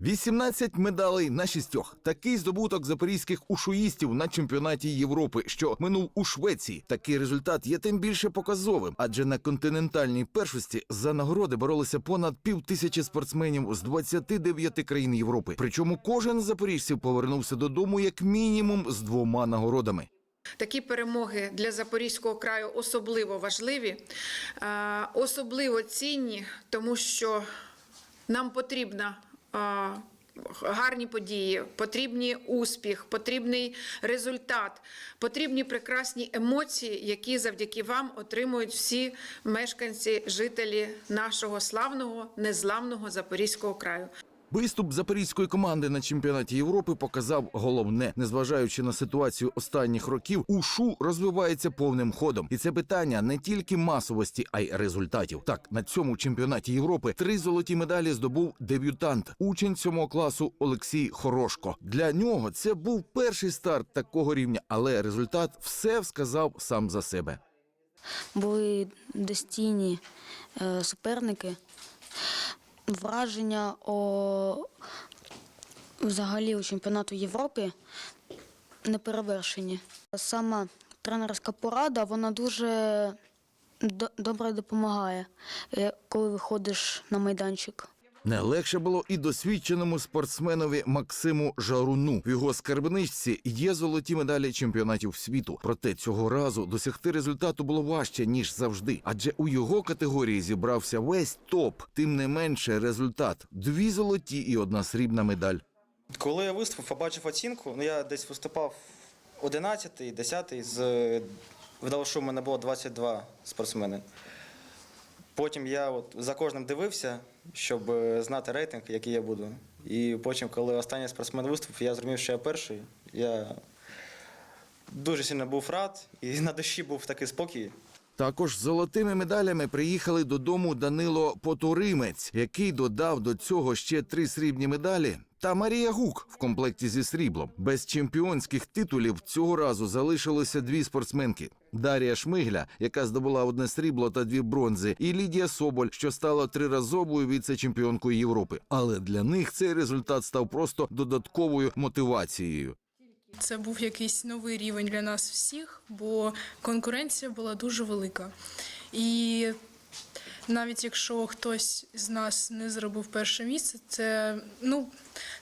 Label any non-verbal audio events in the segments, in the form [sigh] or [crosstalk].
18 медалей на шістьох. Такий здобуток запорізьких ушуїстів на чемпіонаті Європи, що минув у Швеції. Такий результат є тим більше показовим, адже на континентальній першості за нагороди боролися понад пів тисячі спортсменів з 29 країн Європи. Причому кожен запоріжців повернувся додому як мінімум з двома нагородами. Такі перемоги для Запорізького краю особливо важливі, особливо цінні, тому що нам потрібна. Гарні події, потрібні успіх, потрібний результат, потрібні прекрасні емоції, які завдяки вам отримують всі мешканці, жителі нашого славного незламного Запорізького краю. Виступ запорізької команди на чемпіонаті Європи показав головне, незважаючи на ситуацію останніх років, ушу розвивається повним ходом, і це питання не тільки масовості, а й результатів. Так, на цьому чемпіонаті Європи три золоті медалі здобув дебютант, учень сьомого класу Олексій Хорошко. Для нього це був перший старт такого рівня, але результат все сказав сам за себе. були достійні е, суперники. Враження о, взагалі у чемпіонату Європи не перевершені. Сама тренерська порада вона дуже до- добре допомагає, е, коли виходиш на майданчик. Не легше було і досвідченому спортсменові Максиму Жаруну. В його скарбничці є золоті медалі чемпіонатів світу. Проте цього разу досягти результату було важче ніж завжди, адже у його категорії зібрався весь топ. Тим не менше, результат дві золоті і одна срібна медаль. Коли я виступив, побачив оцінку, ну я десь виступав 11-й, 10-й, з вдало, що в мене було 22 спортсмени. Потім я от за кожним дивився, щоб е, знати рейтинг, який я буду. І потім, коли останній спортсмен виступив, я зрозумів, що я перший. Я дуже сильно був рад, і [laughs] на душі був такий спокій. Також з золотими медалями приїхали додому Данило Потуримець, який додав до цього ще три срібні медалі. Та Марія Гук в комплекті зі сріблом. Без чемпіонських титулів цього разу залишилося дві спортсменки: Дар'я Шмигля, яка здобула одне срібло та дві бронзи, і Лідія Соболь, що стала триразовою віце-чемпіонкою Європи. Але для них цей результат став просто додатковою мотивацією. Це був якийсь новий рівень для нас всіх, бо конкуренція була дуже велика. І навіть якщо хтось з нас не зробив перше місце, це, ну,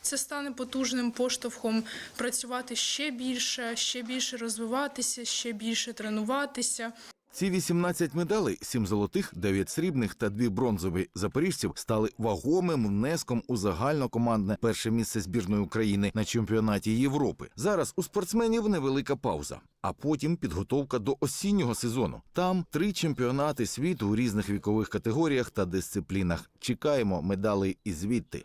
це стане потужним поштовхом працювати ще більше, ще більше розвиватися, ще більше тренуватися. Ці 18 медалей, 7 золотих, 9 срібних та 2 бронзові запоріжців стали вагомим внеском у загальнокомандне перше місце збірної України на чемпіонаті Європи. Зараз у спортсменів невелика пауза, а потім підготовка до осіннього сезону. Там три чемпіонати світу у різних вікових категоріях та дисциплінах. Чекаємо медалей і звідти.